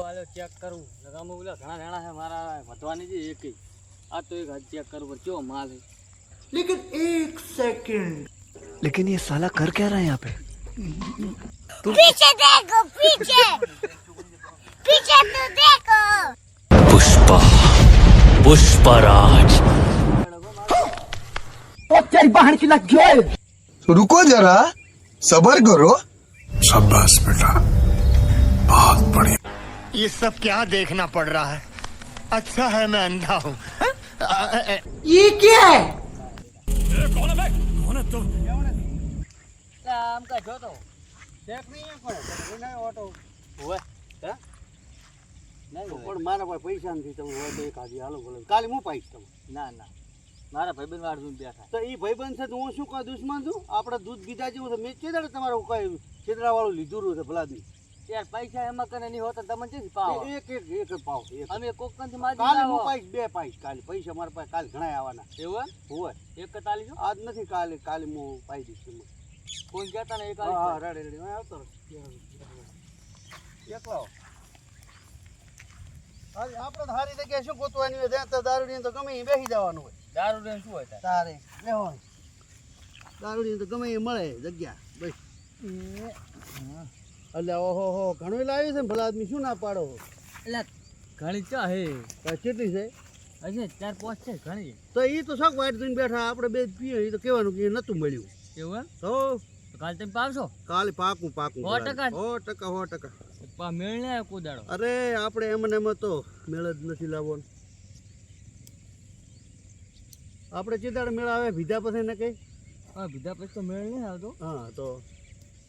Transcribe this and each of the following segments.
હાલો check કરું લગામો ઓલા ઘણા જણા છે મારા વધવાની છે એક આ તો એક હાથ ચેક કરું પર કેવો માલ છે लेकिन एक सेकंड लेकिन ये साला कर क्या रहा है यहाँ पे पीछे देखो पीछे पीछे तो देखो पुष्पा पुष्पराज रुको जरा सबर करो शाबाश बेटा बहुत बढ़िया ये सब क्या देखना पड़ रहा है अच्छा है मैं अंधा हूँ ये क्या है આમ કા જોતો ચેક નહીં એમ પણ વિના ઓટો હોય હે નહીં પણ મારા પાસે પૈસા નથી તમે હોય તો એક હાજી હાલો બોલો કાલે હું પાઈશ તમે ના ના મારા ભાઈબંધ વાળ જોઈને બેઠા તો એ ભાઈબંધ છે તો હું શું કહું દુશ્મન છું આપણે દૂધ પીધા જેવું છે મેં ચેદાડે તમારું કઈ છેદરા વાળું લીધું છે ભલાદમી યાર પૈસા એમાં કને નહીં હોતા તમે છે પાવ. એક એક એક પાવ અમે કોક કંથી મારી કાલે હું પાઈશ બે પાઈશ કાલે. પૈસા મારા પાસે કાલે ઘણા આવવાના. એવું હોય. એક તાલી જો આજ નથી કાલે કાલે હું પાઈ દઈશ તમને કોઈ કહેતા ને એક હા રેડી રેડી. હું આવતો એક એકલો અરે આપણે તો સારી જગ્યાએ શું ગોતવાની હોય? ત્યાં તો દારૂડિયાને તો ગમે એ બેસી જવાનું હોય. દારૂડી શું હોય તારે બેહવાનું દારૂડી તો ગમે એ મળે જગ્યા. બસ. એટલે ઓહો હો ઘણું લાવ્યું છે ને ભલા આદમી શું ના પાડો? એટલે ઘણી ચા હે. કેટલી છે? હશે ચાર પાંચ છે ઘણી. તો એ તો શોખ વાટ થઈને બેઠા આપણે બે પીએ એ તો કહેવાનું કે નતું મળ્યું. એવું તો? કાલ તમે પાવશો? કાલે પાકું પાકું. સો ટકા? સો ટકા સો ટકા. પા મેળ ને કુદાડો. અરે આપણે એમ ને એમ તો મેળ જ નથી લાવવાનો. આપણે ચિતાડ મેળ આવે ભીધા પછી ને કઈ? હા ભીધા પછી તો મેળ નહીં આવતો. હા તો?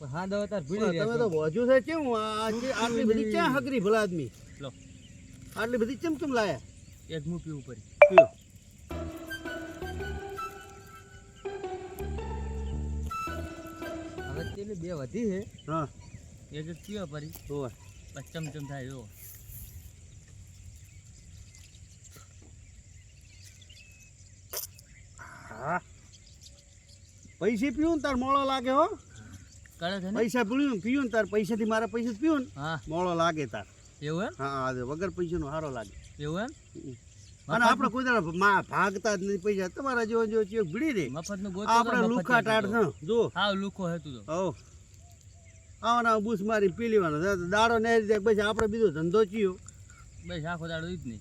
હા દવા તાર ભીડી તમે તો ભોજુ છે કેમ આટલી બધી ક્યાં હગરી ભલા આદમી લો. આટલી બધી ચમ ચમ લાયા? એક મુ પીવું પડી પીઓ. હવે તેની બે વધી છે. હા. એક એક પીવા પડી. બસ ચમચમ થાય જો પૈસે પીવું તાર મોળો લાગે હો. કરે છે પૈસા પીવું ને તાર પૈસાથી મારા પૈસા પીવું ને. હા. મોળો લાગે તાર. એવું એમ? હા વગર પૈસાનો સારો લાગે. એવું એમ? અને આપણે કોઈ દાડો મા- ભાગતા જ નહીં પૈસા. તમારા જેવો જેવો ચેક ભીડી રે. મફતનું ગોતો આપણે લુખા ટાટ છે જો. હા લુખો હે તું હો આવવાના બૂસ મારી પી લેવાનો. દાડો ને રીતે પછી આપણે બીજો ધંધો ચીયો. બસ આખો દાડો ઈ જ નહીં.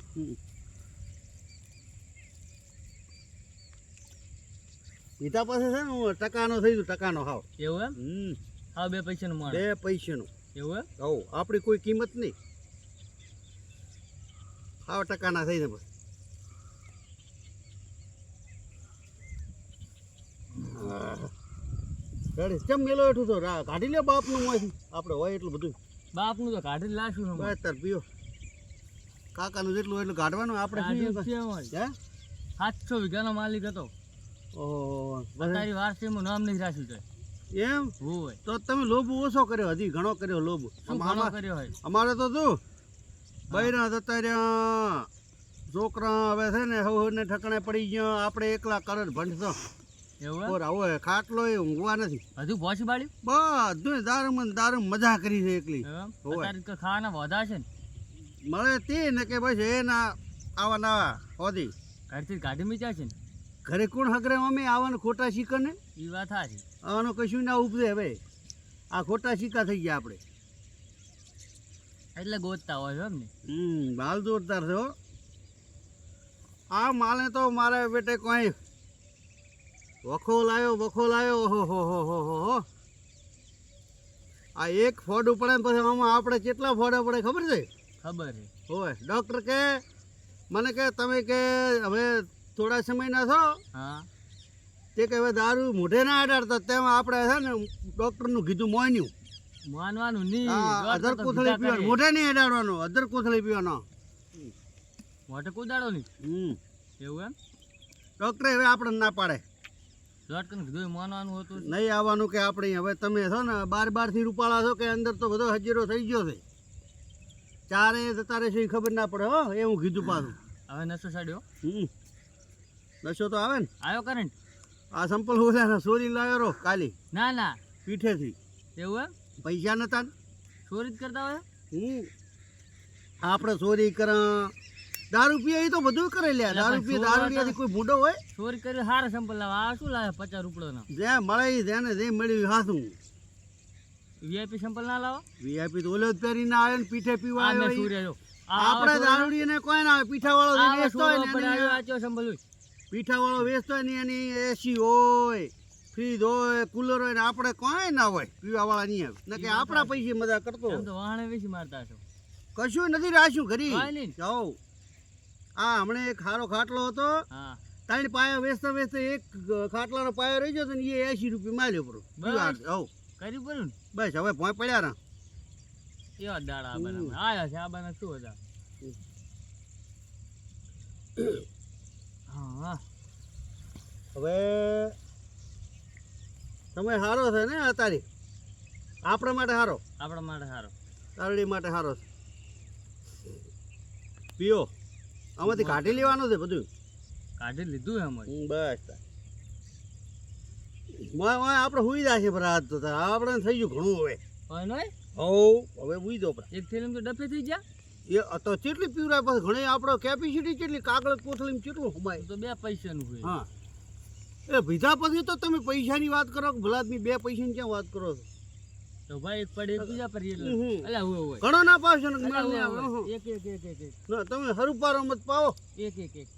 પિતા પાસે છે ને હું ટકાનો થઈ ગયો ટકાનો હાવ. એવું એમ? હમ. હા બે પૈસાનું માળ. બે પૈસાનું. એવું હો? આપણી કોઈ કિંમત નહીં. હાવ ટકાના થઈ ને બસ રેડી. મેલો એઠું તો કાઢી લે બાપનું માંથી. આપણે હોય એટલું બધું. બાપનું તો કાઢી લાશું. બસ તાર પીઓ. કાકાનું જેટલું એટલું કાઢવાનું આપણે સાતસો વીઘાનો માલિક હતો. ઓહો. તારી વારસીમાં નામ નહીં રાખ્યું છે એમ? હોય. તો તમે લોભ ઓછો કર્યો હજી ઘણો કર્યો લોભ. કર્યો હોય? અમારે તો શું? બૈરા જતા રહ્યા. છોકરા હવે છે ને હવે ને ઠકણે પડી ગયો. આપણે એકલા કરડ ભંડતો એવું આવો ખાટલો એ ઊંઘવા નથી. હજુ બાળ્યું? બધું દારૂ દારૂ મજા કરી છે એકલી. ખાવાના વધા છે ને. મળે તે ને કે બસ એ ના આવા નવા હોધી ઘરથી ગાડી મીચા છે ને? ઘરે કોણ હગરે અમે આવવાનું ખોટા શીખર ને એ વાત સાચી આવવાનું કશું ના ઉપજે હવે. આ ખોટા શીખા થઈ ગયા આપણે. એટલે ગોતતા હોય છે એમ ને હમ માલ જોરદાર છે હો. આ માલે તો મારે બેટે કોઈ વખો લાયો વખો લાયો. ઓહો હો હો હો હો હો. આ એક ફોડ પડે ને પછી આમાં આપણે કેટલા ફોડ પડે ખબર છે? ખબર છે. હોય. ડૉક્ટર કે મને કે તમે કે હવે થોડા સમયના છો? હા. તે કે હવે દારૂ મોઢે ના અડાડતા તેમાં આપણે છે ને ડૉક્ટરનું કીધું મોન્યું. માનવાનું નહીં. હા અધર કોથળી પીવાનું. મોઢે નહીં અડાડવાનો અધર કોથળી પીવાનો. મોઢે કુદાડો નહીં. હમ. એવું એમ? ડૉક્ટરે હવે આપણે ના પાડે. એ માનવાનું હતું નહીં આવવાનું કે આપણે હવે તમે છો ને બાર બારથી રૂપાળા છો કે અંદર તો બધો હજીરો થઈ ગયો છે. ચારે તારે શું એ ખબર ના પડે હો એવું કીધું પાછું. હવે નસો સાડ્યો. હમ. નશો તો આવે ને? આવ્યો કરંટ આ સંપલ ઓલા સોરી લાવ્યો રો કાલી. ના ના. પીઠેથી. એવું એમ? પૈસા નતા ને? ચોરી જ કરતા હોય? હમ આપણે ચોરી કર દારૂ પીએ તો બધું કરે લે. દારૂ પીએ દારૂ પીએ કોઈ બુડો હોય? ચોરી કરી સારા સંપલ લાવે. આ શું લાવે પચાસ રૂપિયાના? જે મળે જેને જે મળ્યું હાથું. વીઆઈપી સંપલ ના લાવો? વીઆઈપી તો ઓલો જ પહેરીને આવે ને પીઠે પીવા આવે આપણે દારૂડી ને કોઈ ના આવે. પીઠા વાળો સંભળ્યું વેચતો હોય ને એની હોય વેચતો હોય ને એની એસી હોય ફ્રીજ હોય કુલર હોય ને આપણે કોઈ ના હોય પીવા વાળા નહીં આવે. ને કે આપણા પૈસે મજા કરતો વાહણે વેચી મારતા છો કશું નથી રાખ્યું ઘરી. જાઓ. આ હમણે એક ખારો ખાટલો હતો. હા. ત્રણ પાયો વેચતા વેચતા એક ખાટલાનો પાયો રહી ગયો તો ને એ એસી રૂપિયા માલ્યો બસ. હવ કરી પડ્યું બસ હવે ભોય પડ્યા ના કેવા દાડા આયા છે આ બના શું હતા? હા. હવે તમે સારો છે ને અત્યારે? આપણા માટે સારો આપણા માટે સારો તારડી માટે સારો છે. પીઓ. આમાંથી કાઢી લેવાનું છે બધું? કાઢી લીધું એમ બસ આપણે હુઈ જાય છે રાત તો. આપણે થઈ ગયું ઘણું હવે. હવે હવે ઉઈ દો એક ફિલ્મ તો ડફે થઈ ગયા? એ તો કેટલી પીવરાય પછી ઘણી આપણો કેપેસિટી કેટલી કાગળ કોથળીમાં કેટલું હમાય તો બે પૈસાનું હોય. હા. એ ભીધા પછી તો તમે પૈસાની વાત કરો કે ભલા બે પૈસાની ક્યાં વાત કરો છો? તો ભાઈ એક પડે બીજા પર એટલે હોય હોય. ઘણો ના પાવશો ને અલ્યા મેળ નહીં હોય, આવે. હોય. એક એક એક એક એક. ના તમે હરુપારો મત પાવો. એક એક એક.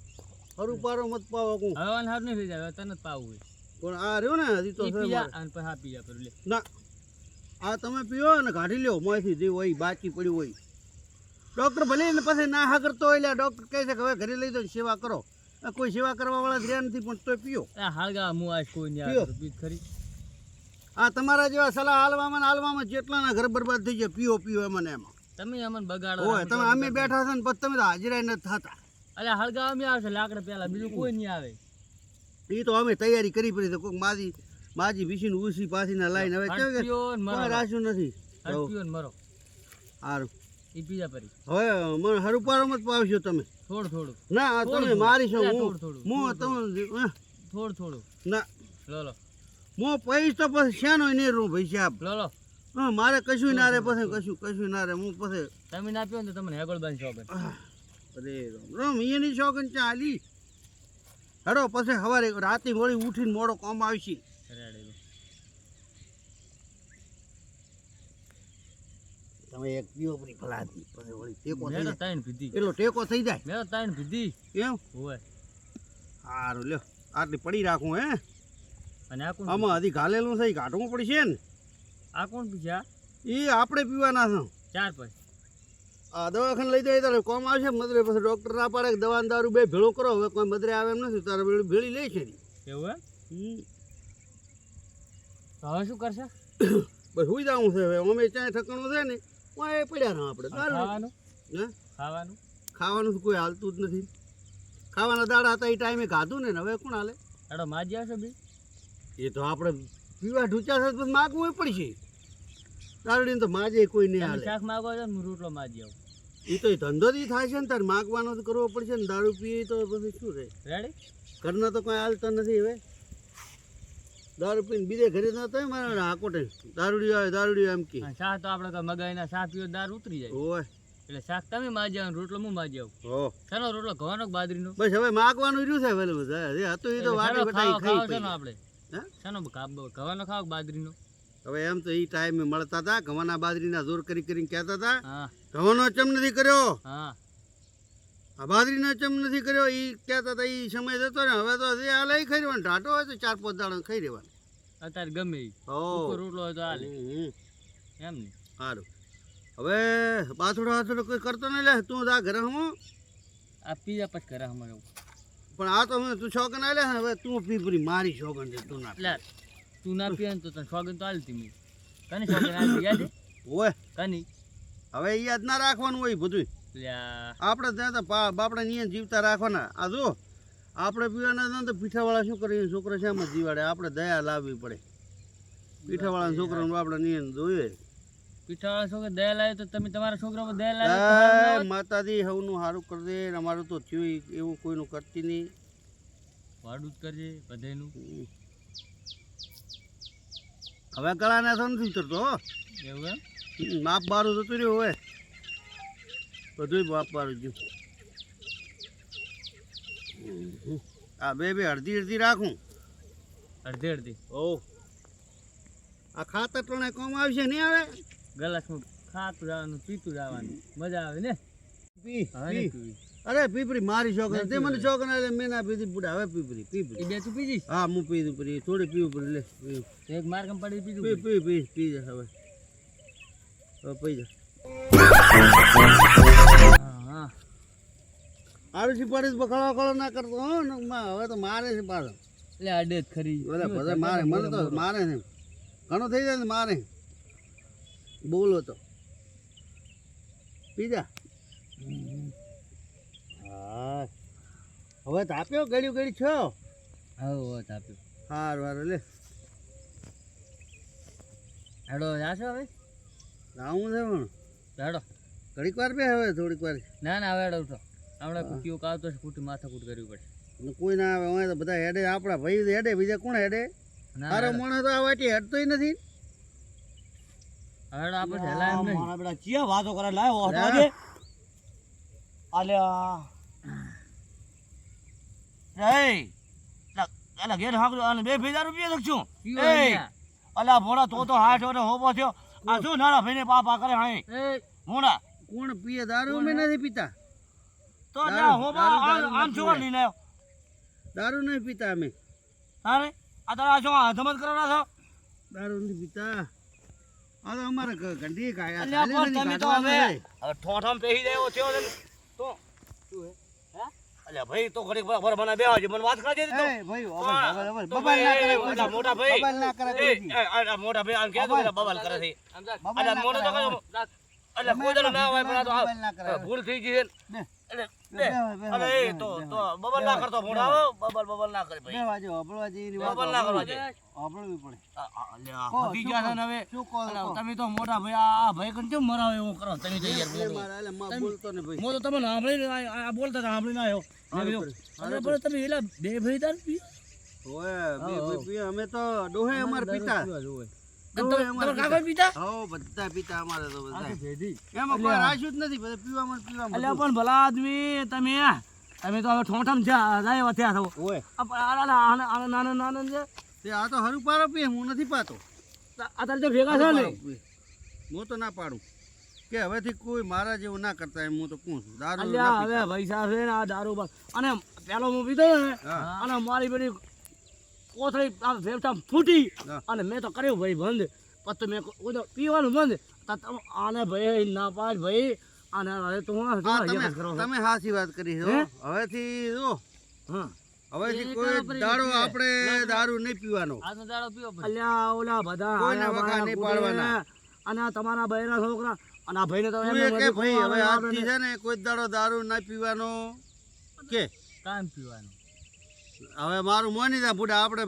મત પાવો કું હવે હાર નહીં જાય તને પાવું હોય. પણ આ રહ્યો ને હજી તો આ પર લે. ના આ તમે પીવો ને કાઢી લ્યો મોંથી જે હોય બાકી પડ્યું હોય. ડૉક્ટર ભલે ને પછી ના હા કરતો હોય એટલે ડૉક્ટર કહે છે કે હવે ઘરે લઈ દો સેવા કરો. કોઈ સેવા કરવા વાળા રહ્યા નથી પણ તોય પીઓ. આ હાલગા હું આજ કોઈ નહીં ખરી. આ તમારા જેવા સલાહ હાલવામાં હાલવામાં જેટલાના ઘર બરબાદ થઈ જાય પીઓ પીઓ એમાં એમાં. તમે અમને બગાડો હોય તમે અમે બેઠા છે ને પછી તમે તો હાજરાય નથી થતા. અરે હળગા અમે આવશે લાકડા પેલા બીજું કોઈ નહીં આવે. એ તો અમે તૈયારી કરી પડી તો કોઈક માજી માજી ભીસીને ઉસી પાસીને લાઈને. હવે કેવું રાખ્યું નથી. મરો. સારું ઈ પીજા પરી. હવે મને હરુપારો મત પાવશો તમે. થોડું થોડું. ના તમે મારી છો હું હું તમે થોડું. થોડું ના. લો લો. હું પૈસ તો પછી શાનો નહીં ભાઈ સાહેબ. લો લો. હા મારે કશું ના રે પછી કશું કશું ના રે હું પછી તમે ના પીઓ ને તો તમને હેગળ બાંધ શોખ અરે રામ રામ અહીંયાની શોખન ચા આલી. હેડો પછી સવારે રાતે વળી ઉઠીને મોડો કોમ આવશે રેડી તમે એક પીઓ પરી ફલાતી પછી વળી ટેકો થઈ જાય. તાઈન પીધી એટલો ટેકો થઈ જાય. મેં તાઈન પીધી એમ? હોય સારું લ્યો. આટલી પડી રાખું હે? અને આ કોણ આમાં હજી ઘાલેલું છે ઘાટવું પડશે ને? આ કોણ પીછા એ આપણે પીવાના છે. ચાર પછી. આ દવાખાને લઈ જાય તારે કોમ આવશે મદરે પછી ડૉક્ટર ના પાડે કે દવા દારૂ બે ભેળો કરો. હવે કોઈ મદરે આવે એમ નથી તારે ભેળી લે છે એવું હમ. હવે શું કરશે? બસ સુઈ જવું છે હવે. અમે ચાય ઠકાણું છે ને? એ પડ્યા રહો આપણે. ખાવાનું? હે? ખાવાનું? ખાવાનું કોઈ હાલતું જ નથી. ખાવાના દાડા હતા એ ટાઈમે ખાધું ને હવે કોણ હાલે? એડો માજ્યા છે બી. એ તો આપણે પીવા ઢૂચા છે તો માગવું પડશે દારૂડી તો માજે કોઈ નહીં હાલે. શાક માગો છો ને હું રોટલો માજી આવું. એ તો ધંધો જ થાય છે ને તારે માગવાનો તો કરવો પડશે ને દારૂ પીએ તો પછી શું રહે? રેડી ઘરના તો કોઈ હાલતા નથી હવે. દારૂ પીને બીજે ઘરે ના થાય મારે હાકોટે. દારૂડી આવે દારૂડી એમ કે. શાહ તો આપણે કોઈ મગાઈના શાક પીવો દાર ઉતરી જાય. ઓય. એટલે શાક તમે માજી આવો રોટલો હું માજી આવું. હો. ચાલો રોટલો ઘઉંનો બાદરીનો બસ હવે માગવાનું રહ્યું છે બધા. જે હતું એ તો વાટી બટાઈ ખાઈ ખાવો આપણે. હે? શાનો ખાવ- કે હવે એમ તો એ ટાઈમે મળતા હતા. ઘવાના બાદરીના જોર કરી કરીને કહેતા હતા. હા. ઘવાનો ચમ નથી કર્યો? હા. આ બાજરીનો ચમ નથી કર્યો એ કહેતા હતા એ સમય જતો ને હવે તો હાલે એ ખાઈ રહેવાનું ટાટો હોય તો ચાર પાંચ દાડા ખાઈ રહેવાનું. અત્યારે ગમે રોટલો હોય તો હાલે. એમ ને. સારું હવે બાથોડો હાથોડો કોઈ કરતો નહીં લે તું જા ઘરે હું આ પીઝા પછી ઘરે એવું. પણ આ તો હું તું શોખન આલે હવે તું પી પૂરી મારી શોખન છે તું ના તું ના પીએ તો તને સોગન તો હાલતી મેં કની સોગન હાલતી યાદ ઓય. કની? હવે યાદ ના રાખવાનું હોય બધું આપણે ત્યાં તો બાપડા નિયમ જીવતા રાખવાના આ જો આપણે પીવાના હતા તો પીઠાવાળા શું કરીએ? છોકરા શામાં જીવાડે? આપણે દયા લાવવી પડે. પીઠાવાળા છોકરાનું આપણે નિયમ જોઈએ. પીઠાવાળા છોકરા દયા લાવે તો તમે તમારા છોકરામાં દયા લાવે ના માતાજી હવનું સારું કરી દે અમારું તો થયું એવું કોઈનું કરતી નહીં. વાડું જ કરજે હવે ગળાને તો નથી ઉતરતો એવું એમ? માપ બારું જતું રહ્યું હવે. બધું વાપરું છું આ બે બે અડધી અડધી રાખું અડધી અડધી ઓ આ ખાતર ટોણે કોમ આવશે નહીં આવે ગલાસમાં ખાતું જવાનું પીતું જવાનું મજા આવે ને પી. અરે પીપરી મારી શોખ તે મને છોકરા ના એટલે મેં ના પીધી બુડા હવે પીપરી પીપરી બે તું પીજી હા હું પીધું પરી થોડી પીવું પડી લે એક માર પડી પીધું પી પી પી પી જા હવે હવે પી જા આરુષી પડી બખડો બખડો ના કરતો હો ને હવે તો મારે છે પાછો. એટલે આડે જ ખરી. બધા બધા મારે મને તો મારે છે. ઘણો થઈ જાય ને મારે. બોલો તો. પીજા હા. હવે તાપ્યો? ગળ્યું ગળ્યું છો? હા તાપ્યો. હાર વાર લે. હેડો જાશો હવે? આવું છે પણ. હેડો. ઘડીક વાર બે હવે થોડીક વાર. ના ના હવે હેડો ઉઠો. હમણાં કુકીઓ કાવતો છે માથા માથાકૂટ કરવી પડે. કોઈ ના આવે હોય તો બધા હેડે આપણા ભાઈ હેડે બીજા કોણ હેડે? હેડો. માણસ તો આ વાટી હેડતોય નથી. હેડો આપણે હેલાય એમ નહીં. મારા બેટા ચિયા વાતો કરે? લાયો હટવા દે. આલ્યા. રે અલા ઘેર હાકડો અને બે ભેજા રૂપિયા લખશું એ અલા ભોળા તો તો હાથ ઓટો હોબો થયો. આ શું નાના ભાઈને પાપા કરે એ મોણા. કોણ પીએ? દારૂ મે નથી પીતા. તો આમ શું હોય. લઈને દારૂ નહીં પીતા અમે. તારે? આ તારા શું હજમત કરવાના છો? દારૂ નથી પીતા. આ તો અમારે ગંડી કાયા તમે તો હવે હવે ઠોઠમ પેહી દેવો થયો ને. તો શું હે? હે? અલ્યા ભાઈ તો ઘડીક બરાબર મને બે મને વાત કરી દે તો. ભાઈ તો. તો બબાલ ના કરે. મોટા ભાઈ. બબાલ ના કરે આ- મોટા ભાઈ આમ કે બબાલ. કરે છે. અલ્યા મોટો તો અલ્યા કોઈ ના હોય પણ આ તો ભૂલ થઈ ગઈ છે અરે બે, તો તો બબલ ના કરતો મોટા બબલ બબલ ના કરે ભાઈ. બબલ ના કરવા દે. પડે. આ- આ- અલ્યા કહો, હજી શું ગયા છે ને હવે. શું કહો, તમે તો મોટા ભાઈ આ આ ભાઈ કન કેમ મરાવે એવું કરો? તમે તો યાર બોલો. મારા એટલે માં બોલતો ને ભાઈ. હું તો તમને સાંભળીને આ- બોલતા હતા સાંભળીને આવ્યો. અરે પણ તમે એલા બે ભાઈ તાર પીઓ? ઓય બે ભાઈ પીએ. અમે તો ડોહે અમાર પીતા. જોવે. તમે- ડોહે તમે અમાર કાકા પીતા? હો બધા પીતા અમારે તો બધા. આખી ભેદી. એમાં કોઈ રાખ્યું જ નથી બધા પીવામાં ને પીવામાં અલ્યા બધું. પણ ભલા આદમી તમે તમે તો હવે ઠોઠામ જાય છો. ઓય. આ નાના- નાના છે. તે આ તો હરું પારો પી હું નથી પાતો આ તારે તો ભેગા છે ને હું તો ના પાડું. કે હવેથી કોઈ મારા જેવું ના કરતા એમ હું તો કહું છું. દારૂ અલ્યા હવે પૈસા છે ને આ દારૂ બા- અને પેલો હું પીધો ને અને મારી બધી કોથળી આ ફેફસા ફૂટી અને મેં તો કર્યું ભાઈ બંધ. પછી મેં કોઈ પીવાનું બંધ. આને ભાઈ ના પાડ ભાઈ. આને હવે તું હા, તમે સાચી વાત કરી છે હવેથી જો. હા. હવેથી કોઈ દારૂ આપણે દારૂ નહીં પીવાનો. આજનો દારૂ પીવો. અલ્યા ઓલા બધા કોઈને વખા નહીં પાડવાના. અને આ તમારા ભાઈના છોકરા. અને આ ભાઈને તો એમ કે ભાઈ હવે આજથી છે ને કોઈ દાડો દારૂ ના પીવાનો. કે? કામ પીવાનું. હવે મારું મોની જા બુડા આપણે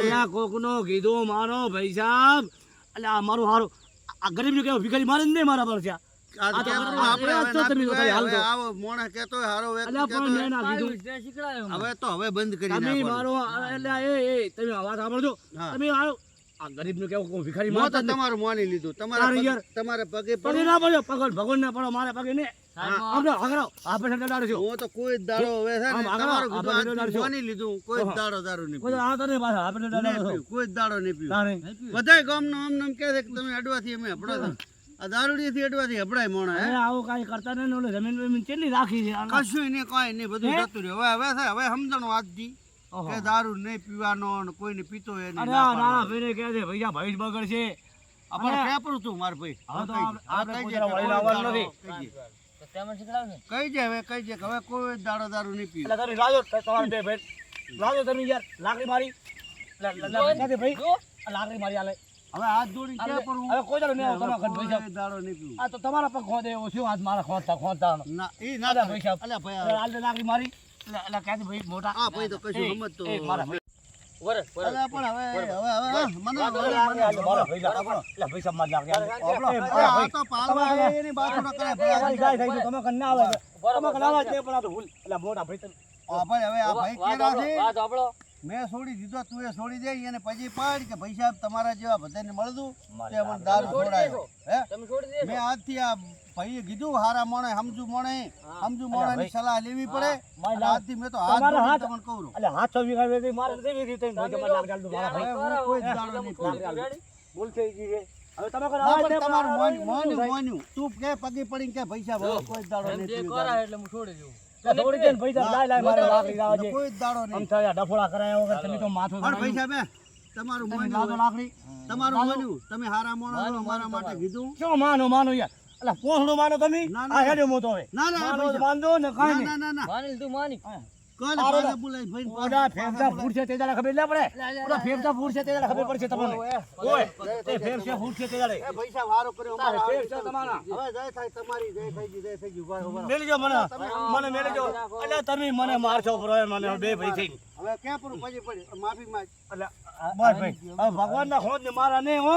અલ્યા કોકનો કીધું મારો ભાઈ સાહેબ. અલ્યા આ મારું હારું. આ ગરીબ કેવો ભિખારી મારે નહીં મારા પર છે? હવે તો હવે બંધ કરી મારો એટલે એ એ તમે વાત સાંભળજો. તમે આ આ ગરીબનું કેવું કોઈ ભિખારી હું મારતા તો જ નહીં. તમારું માની લીધું. તમારા પગે- ના પડ્યો ભગવાન ના પડો મારા પગે ને. હું તો કોઈ દાડો હવે છે ને તમારું આપણે લીધું કોઈ દાડો દારૂ નહીં કોઈ આ તો પાછા આપણે નહીં ડડાડો છો. પીવું. કોઈ દાડો નહીં પીવું. બધાય ગામનો આમ નામ કહે છે કે તમે અડવાથી અમે હપડા છો. આ દારૂડીથી અડવાથી હપડાય મોણા હે? અરે આવું કરતા ને ઓલે જમીન બમીન કેટલી રાખી છે? કશું નહીં કાંઈ નહીં બધું જતું રહ્યું. હવે હવે છે હવે સમજણો આજથી કે દારૂ નહીં પીવાનો ને કોઈને પીતો નહીં ના. ભાઈને કહે છે ભૈયા ભાઈ બગડ છે આ પણ કેપરું તું માર ભાઈ. તો આપણે કોઈ વળી કોઈ નથી. દે હવે કઈ જે હવે કોઈ જ દાડો દારૂ નહીં પીવું. એટલે તમે લાજો તમારે બે ભાઈ. લાજો તમે યાર લાકડી મારી. ક્યાંથી ભાઈ. આ લાકડી મારી આલે હવે હાથ જોડીને કે ક્યાં હવે કોઈ દાડો નહીં તમારા ઘર ભાઈ સાહેબ. દાડો નહીં પીવું. આ તો તમારા પર ખોદે એવો શું હાથ મારા ખોદતા ખોદતા ના એ ના પૈસા ભાઈ અલ્યા ભાઈ આલે લાકડી મારી. એટલે એટલે ક્યાંથી ભાઈ? મોટા. હા ભાઈ તો કશું સમજતો મારા ભાઈ વરસ, વરસ. પણ હવે હવે હવે મને લાકડી મને- આલે, આલે, મને- મારા ભાઈ લાકડી. એટલે ભાઈ સાહેબ મારી લાકડી આલે. આપણો- એ, અરે મારા આ તો પાલવા એની બાજુ ન કરાય. એ અમારી થઈ તમે કન ના આવે તમે કન આવે છે પણ આ તો ભૂલ. એટલે મોટા ભાઈ તમે. આ ભાઈ હવે આ ભાઈ કેરા છે વાત સાંભળો. મેં છોડી દીધો તું એ છોડી દે અને પછી પાડ કે ભાઈ સાહેબ તમારા જેવા બધાને મળતું તે મને દારૂ છોડાયો. હે? તમે છોડી દેશો. મેં આજથી આ ભાઈએ કીધું હારા મોણે સમજુ મોણે સમજુ મોણે સલાહ લેવી પડે. આજથી મેં તો હાથ હાથ- તમને કહું છું. એટલે હાથ છ વીઘા વેચી મારે દેવી ચાલતું મારા ભાઈ. કોઈ જાણો નહીં બોલ થઈ ગઈ છે. હવે તમે કરો ના, આવા પણ તે તમારું મોન્યું, મોન્યું, મોન્યું. તું કે પગે પડીને કે પૈસા ભરો, કોઈ દાડો નહીં. એટલે હું છોડી દઉં. એટલે થોડી પૈસા લાય લાય મારે લાકડી લાવવા છે. કોઈ દાડો નહીં. થાય ડફોડા કરાયા વગર તમે તો માથું પૈસા બે. તમારું તમે મોન્યું લાકડી. તમારું મોન્યું. તમે હારા મોણો મારા માટે કીધું. શું માનો માનો યાર? એટલે પોસડું માનો તમે? ના, ના. આ હેડ્યો મોટો હવે. ના, ના, માનજો ને કાંઈ ના ના. ના ના માની તું માની. કોઈ આરો બોલાય ભાઈ ઓલા ફેફસા ફૂટશે તે દાડે ખબર ના પડે? ઓલા ફેફસા ફૂટશે તે દાડે ખબર પડશે તમને. ઓય તે ફેફસા ફૂટશે તે દાડે એ પૈસા વારો કર્યો તારે ફેફસા તમારા. હવે જય થાય તમારી જય થઈ ગઈ જય થઈ ગઈ ઊભા ઊભા મેલજો મને મને મેલજો. એટલે તમે મને મારશો મને બે ભાઈ થઈ હવે ક્યાં પૂરું? પછી પડી માફી માં એટલે બસ ભાઈ. હવે ભગવાનના ખોજ ને મારા નહીં હો.